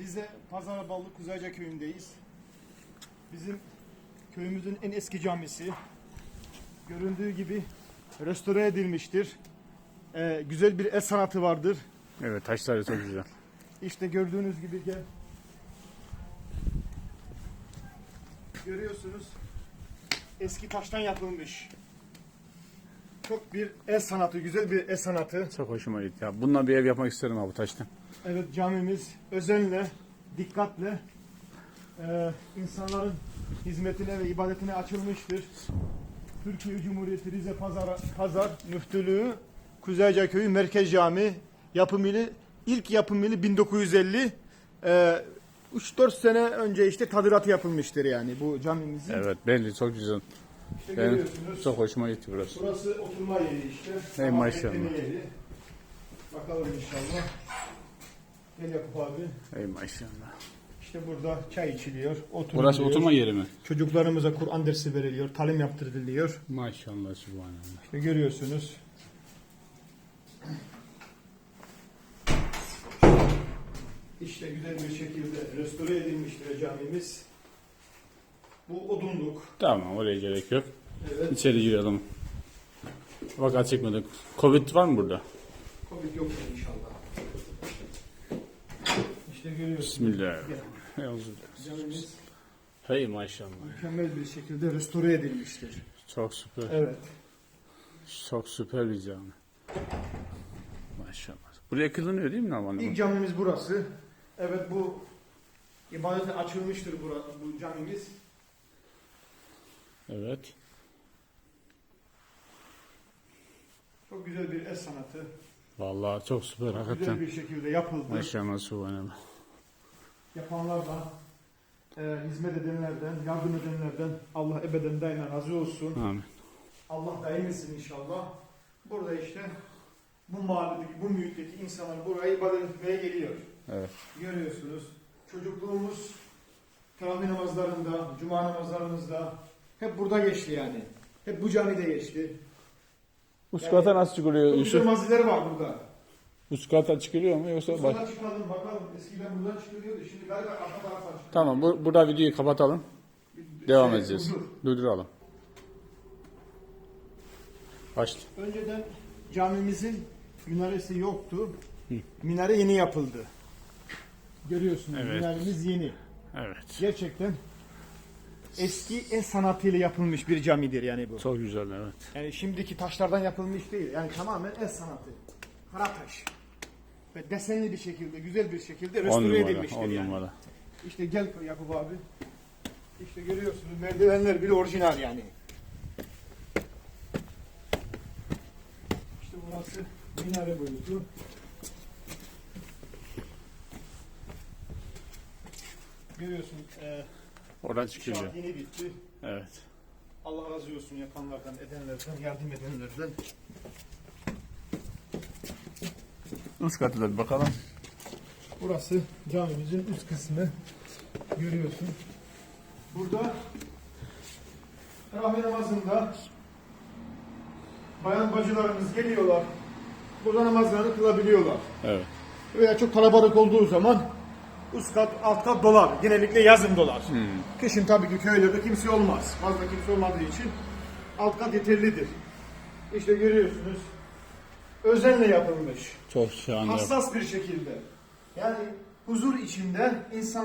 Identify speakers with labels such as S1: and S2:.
S1: Rize Pazaraballı Kuzeyca köyündeyiz. Bizim köyümüzün en eski camisi. Göründüğü gibi restore edilmiştir. Ee, güzel bir el sanatı vardır.
S2: Evet taşları çok güzel.
S1: İşte gördüğünüz gibi gel. Görüyorsunuz. Eski taştan yapılmış. Çok bir el sanatı, güzel bir el sanatı.
S2: Çok hoşuma gitti ya. Bununla bir ev yapmak isterim abi taştan.
S1: Evet camimiz özenle, dikkatle e, insanların hizmetine ve ibadetine açılmıştır. Türkiye Cumhuriyeti Rize Pazar, Pazar Müftülüğü Kuzeyca Köyü Merkez Cami yapım yılı ilk yapım yılı 1950 e, 3-4 sene önce işte tadilatı yapılmıştır yani bu camimizin.
S2: Evet belli çok güzel.
S1: İşte
S2: Ben
S1: görüyorsunuz.
S2: çok hoşuma gitti burası.
S1: Burası oturma yeri işte.
S2: Ey
S1: Sabah
S2: maşallah.
S1: yeri. Bakalım inşallah. Gel Yakup abi.
S2: Ey maşallah.
S1: İşte burada çay içiliyor, oturuluyor.
S2: Burası oturma yeri mi?
S1: Çocuklarımıza Kur'an dersi veriliyor, talim yaptırılıyor.
S2: Maşallah subhanallah.
S1: İşte görüyorsunuz. İşte güzel bir şekilde restore edilmiştir camimiz. Bu odunluk.
S2: Tamam oraya gerek yok.
S1: Evet.
S2: İçeri girelim. Bak açıkmadık. Covid var mı burada?
S1: Covid yok inşallah. İşte görüyorsunuz.
S2: Bismillahirrahmanirrahim. Hey maşallah.
S1: mükemmel bir şekilde restore edilmiştir.
S2: Çok süper.
S1: Evet.
S2: Çok süper bir cami. Maşallah. Buraya kılınıyor değil mi normalde?
S1: İlk camimiz burası. Evet bu ibadete açılmıştır burası, bu camimiz.
S2: Evet.
S1: Çok güzel bir el sanatı.
S2: Vallahi çok süper
S1: Güzel
S2: hakikaten.
S1: bir şekilde yapıldı.
S2: Maşallah subhanallah.
S1: Yapanlardan, e, hizmet edenlerden, yardım edenlerden Allah ebeden daima razı olsun.
S2: Amin.
S1: Allah daim etsin inşallah. Burada işte bu mahalledeki, bu mühitteki insanlar buraya ibadet etmeye geliyor.
S2: Evet.
S1: Görüyorsunuz. Çocukluğumuz teravih namazlarında, cuma namazlarımızda hep burada geçti yani. Hep bu camide geçti.
S2: Üst kata nasıl çıkılıyor Yusuf?
S1: maziler var burada.
S2: Üst kata çıkılıyor mu yoksa bak.
S1: Sonra çıkalım bakalım. Eskiden buradan çıkılıyordu. Şimdi galiba arka tarafa çıkıyor.
S2: Tamam bu, burada videoyu kapatalım. Devam
S1: Şey,
S2: edeceğiz.
S1: huzur.
S2: Durduralım. Başla.
S1: Önceden camimizin minaresi yoktu. Minare yeni yapıldı. Görüyorsunuz
S2: Evet.
S1: minaremiz yeni.
S2: Evet.
S1: Gerçekten eski en sanatıyla yapılmış bir camidir yani bu.
S2: Çok güzel evet.
S1: Yani şimdiki taşlardan yapılmış değil. Yani tamamen el sanatı. Kara taş. Ve desenli bir şekilde, güzel bir şekilde
S2: 10
S1: restore
S2: numara.
S1: edilmiştir
S2: 10
S1: yani.
S2: numara.
S1: İşte gel Yakup abi. İşte görüyorsunuz merdivenler bile orijinal yani. İşte burası minare boyutu. Görüyorsun e,
S2: Oradan çıkılıyor.
S1: yeni bitti.
S2: Evet.
S1: Allah razı olsun yapanlardan, edenlerden, yardım edenlerden.
S2: Üst katı da bir bakalım.
S1: Burası camimizin üst kısmı. Görüyorsun. Burada Rahmi namazında bayan bacılarımız geliyorlar. Burada namazlarını kılabiliyorlar.
S2: Evet.
S1: Veya çok kalabalık olduğu zaman üst kat, alt kat dolar. Genellikle yazın dolar. Kışın tabii ki köylerde kimse olmaz. Fazla kimse olmadığı için alt kat yeterlidir. İşte görüyorsunuz. Özenle yapılmış.
S2: Çok şahane.
S1: Hassas bir şekilde. Yani huzur içinde insan